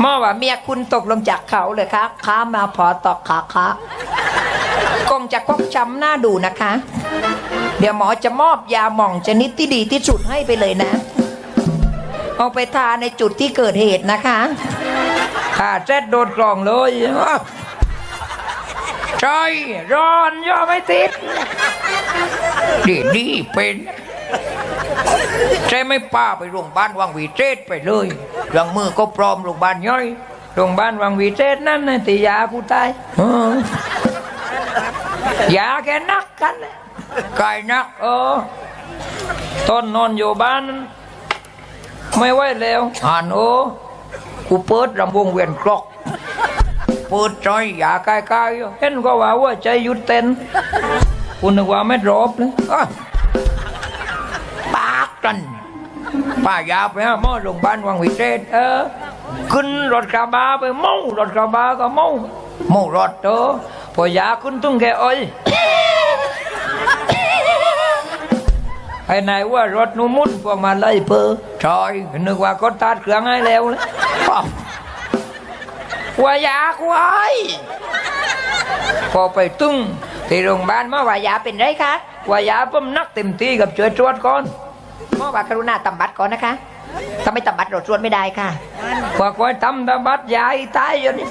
หมอว่าเมียคุณตกลงจากเขาเลยคะค้ามาพอตอกขาคะคงจะกกช้ำหน้าดูนะคะ เดี๋ยวหมอจะมอบยาหม่องชนิดที่ดีที่สุดให้ไปเลยนะ เอาไปทาในจุดที่เกิดเหตุนะคะขาเจ็ดโดนกล่องเลยใช่ร้อนย่อไม่ติดดีดีเป็น ใช่ไม่ป้าไปโรงพยาบาลวังวีเจตไปเลยหลังมือก็พร้อมโรงพยาบาลย่อยโรงพยาบาลวังวีเจตนั่นนะตียาผู้ตายยาแกนักกันกายนัก เออต้นนอนอยู่บ้าน ไม่ไหวแล้วอ่านโอ้กูเปิดลำวงเวียนกลอกเปิดจอยยาใกล้ๆอยู่เห็นก็ว่าว่าใจหยุดเต้นคุณนึกว่าไม่รบเลยันป้ายาไปฮะหมอโรงพยาบาลวังวิเศษเออขึ้นรถกระบะไปเมารถกระบะก็เมาเมารถเออพอยาขึ้นตุ้งแกเอ้ยไอ้นายว่ารถนูมุนพวกมาเลยเพอชอยนึกว่าก็ตัดเครื่องให้แล้วเลยว่ายาควายพอไปตึ้งที่โรงพยาบาลมาว่ายาเป็นไรคะว่ายาผมนักเต็มที่กับช่วยตรวจก่อน หมอว่ากรุณาตำบัตรก่อนนะคะถ้าไม่ตำบัตรเราตรวจไม่ได้ค่ะว่าคอยตำตำบัตรยาอีตายอยู่นี่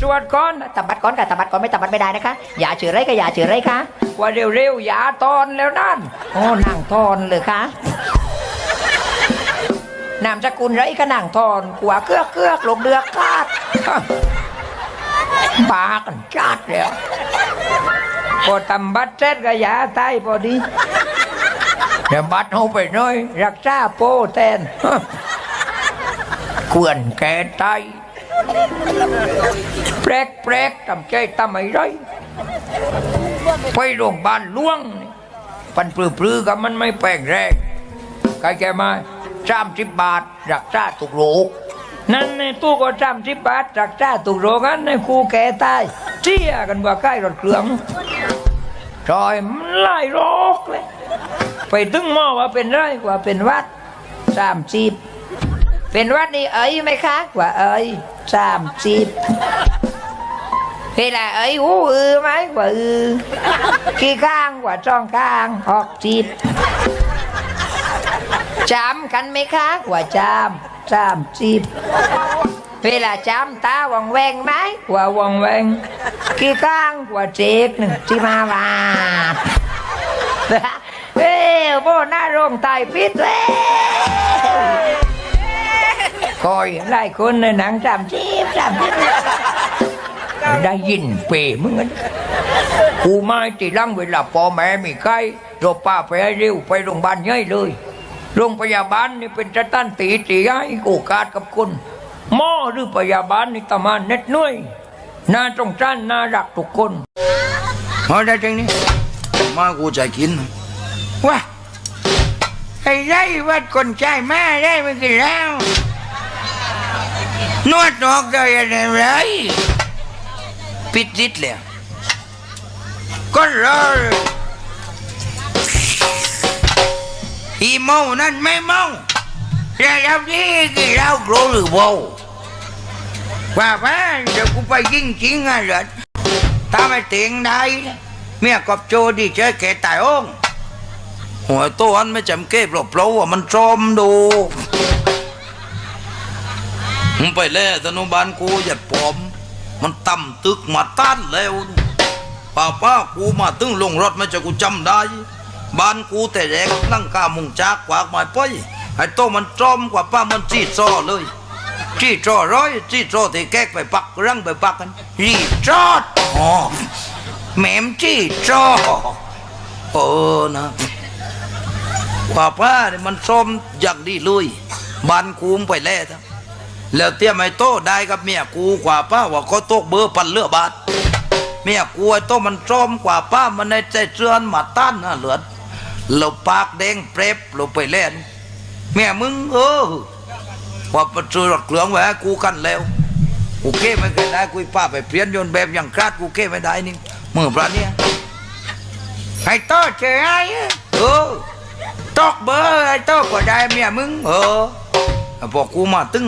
ตรวจก่อนตำบัตรก่อนค่ะตำบัตรก่อนไม่ตำบัตรไม่ได้นะคะ อย่าเฉื่อยไรก็อย่าเฉื่อยไรคะว่าเร็วๆอย่าตอนแล้วนั่นโอ้นั่งทอนเลยคะนามสกุลไรก็นั่งทอนหัวเกือกเกือกลงเดือกคาดบากันจัดแล้วพอทำบัตรเสร็จก็ยาตายพอดี เดี๋ยวบัตรเอาไปน่อย รักษาโป้แทนควรแก่ตายแปลกแปลกทำใจทำไมไรไปโรงพยาบาลล่วง ปันปลื้อๆกับมันไม่แปลงแรงใครแกมาสามสิบบาท รักษาตุกโรคนั่นในตู้ก็สามสิบบาท รักษาตุกโรคนั้นในครูแก่ตายเชี่ยกันว่าใกล้รถเครื่องจอยมันไล่โรคเลย ไปถึงหมอว่าเป็นไรว่าเป็นวัดสามสิบเป็นวัดนี่เอ้ยไหมคะว่าเอ้ยสามสิบเวลาเอ้ยหูอือไหมว่าอือขี้ข้างกว่าจ้องข้างออกจิบจำกันไหมคะว่าจำสามสิบเวลาจำตาวังแวงไหมว่าวังแวงขี้ข้างว่าเจ็กหนึ่งที่มาบาท โบหน้าโรงตายพิษแล้วคอยไล่คนในหนังจำจีบจำจีบได้ยินเปรมึงงั้นกูไม่ตีลังเวลาพ่อแม่มีใครเราป้าไปให้เร็วไปโรงพยาบาลใหญ่เลยโรงพยาบาลนี่เป็นสถานตีตีให้โอกาสกับคนหมอหรือพยาบาลนี่ตมาเหน็ดเหนื่อยน่าตรงจ้านน่ารักทุกคนมาได้จริงนี่มากูจะกินว่า ไอ้ไรวัดคนใจแม่ได้ไม่กี่แล้ว นวดดอกได้อะไรไรปิดดิดเลยก็รออีเมานั่นไม่เมาแต่เราที่กี่เราโกรธหรือเบาว่าไปเดี๋ยวกูไปยิงจริงอะเหรอถ้าไม่เตียงได้เมียกับโจดีเจอแกตายอง หัวโตอันไม่จำเก็บหรอกเพราะว่ามันจอมดูมึงไปแล้วธนุบาลกูอย่าปอม มันต่ำตึกมาต้านแล้วป้าป้ากูมาตึงลงรถไม่จะกูจำได้ บ้านกูแต่แรกนั่งกามุงจากกวากไม้ป้อยไอ้โตมันจอมกว่าป้ามันจี้จอเลยจี้จอร้อยจี้จอที่แก๊กไปปักรังไปปักกันจี้จอดอ๋อแหมมจี้จอเออนะ ป้าป้าเนี่ยมันส้มอย่างดีเลยบานกูมไปแล้วแล้วเตี้ยไม่โตได้กับเมียกูกว่าป้าว่าก็ตเบอร์พันเลือบาทเมียกูไอ้โตมันส้มกว่าป้ามันในใจเชือนมาต้านนะเหลือดเราปากแดงเปรบเราไปเล่นเมียมึงเออว่าประตูรถเครื่องไว้กูกันแล้วกูเก้ไม่เคยได้กูป้าไปเปลี่ยนยนต์แบบอย่างคลาดกูเก้ไม่ได้นี่มือปลาเนี่ยให้โตเจอไอ้เออ ตอกเบอร์ไอ้โต๊ะก็ได้เมียมึงเออพอกูมาตึง